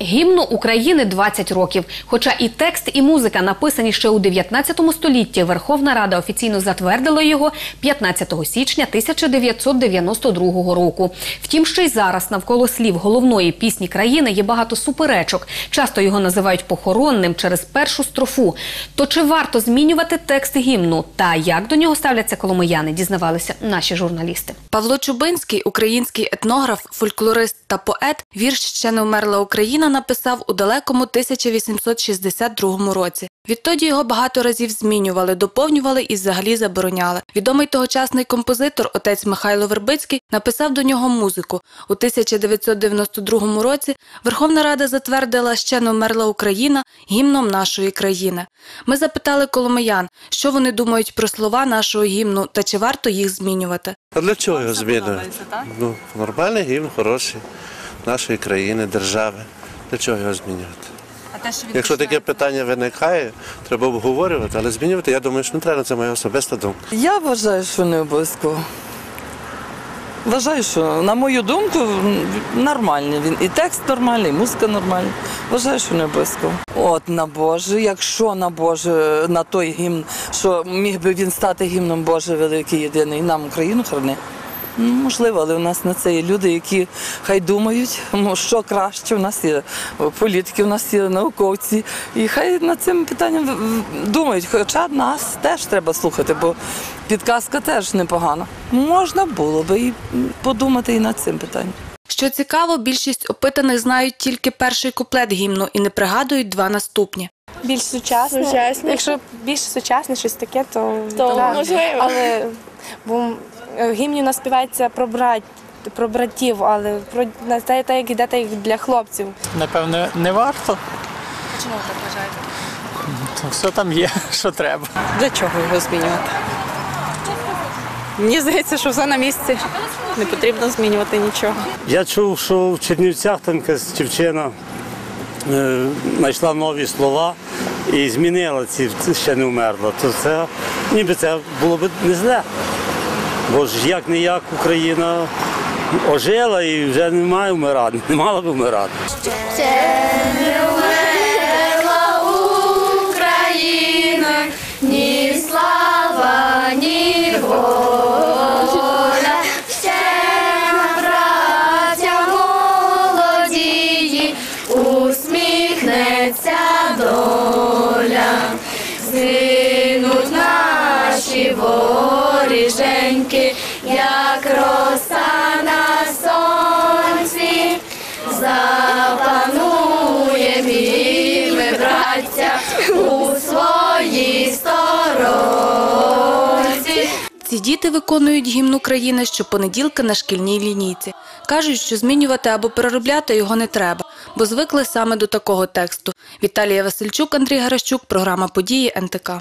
Гімну України 20 років. Хоча і текст, і музика написані ще у 19 столітті, Верховна Рада офіційно затвердила його 15 січня 1992 року. Втім, ще й зараз навколо слів головної пісні країни є багато суперечок. Часто його називають похоронним через першу строфу. То чи варто змінювати текст гімну? Та як до нього ставляться коломияни, дізнавалися наші журналісти. Павло Чубинський, український етнограф, фольклорист та поет, вірш ще не вмерла Україна написав у далекому 1862 році. Відтоді його багато разів змінювали, доповнювали і взагалі забороняли. Відомий тогочасний композитор, отець Михайло Вербицький, написав до нього музику. У 1992 році Верховна Рада затвердила ще не вмерла Україна гімном нашої країни. Ми запитали коломиян, що вони думають про слова нашого гімну та чи варто їх змінювати. А для чого його змінювати? Ну, нормальний гімн, хороший, нашої країни, держави. Для чого його змінювати? Якщо таке питання виникає, треба обговорювати, але змінювати, я думаю, що не треба, це моя особиста думка. Я вважаю, що не обов'язково. Вважаю, що, на мою думку, нормальний він. І текст нормальний, і музика нормальна. Вважаю, що не обов'язково. От на Боже, якщо на Боже, на той гімн, що міг би він стати гімном Боже великий, єдиний, нам Україну храни. Ну, можливо, але у нас на це є люди, які хай думають, що краще. У нас є політики, у нас є науковці, і хай над цим питанням думають. Хоча нас теж треба слухати, бо підказка теж непогана. Можна було би і подумати і над цим питанням. Що цікаво, більшість опитаних знають тільки перший куплет гімну і не пригадують два наступні. більш сучасне. Сучасне. Якщо більш сучасне щось таке, то, То да. можливо. Але бо е, в гімні у нас співається про брат, про братів, але про на те, те, як іде, так для хлопців. Напевне, не варто. Чому так вважаєте? То все там є, що треба. Для чого його змінювати? Мені здається, що все на місці. Не потрібно змінювати нічого. Я чув, що в Чернівцях там якась дівчина е, знайшла нові слова і змінила ці ще не вмерла. То це ніби це було б не зле. Бо ж як не як Україна ожила і вже не має вмирати, не мала б вмирати. Ці діти виконують гімн України щопонеділка на шкільній лінійці. Кажуть, що змінювати або переробляти його не треба, бо звикли саме до такого тексту. Віталія Васильчук, Андрій Гаращук, програма Події НТК.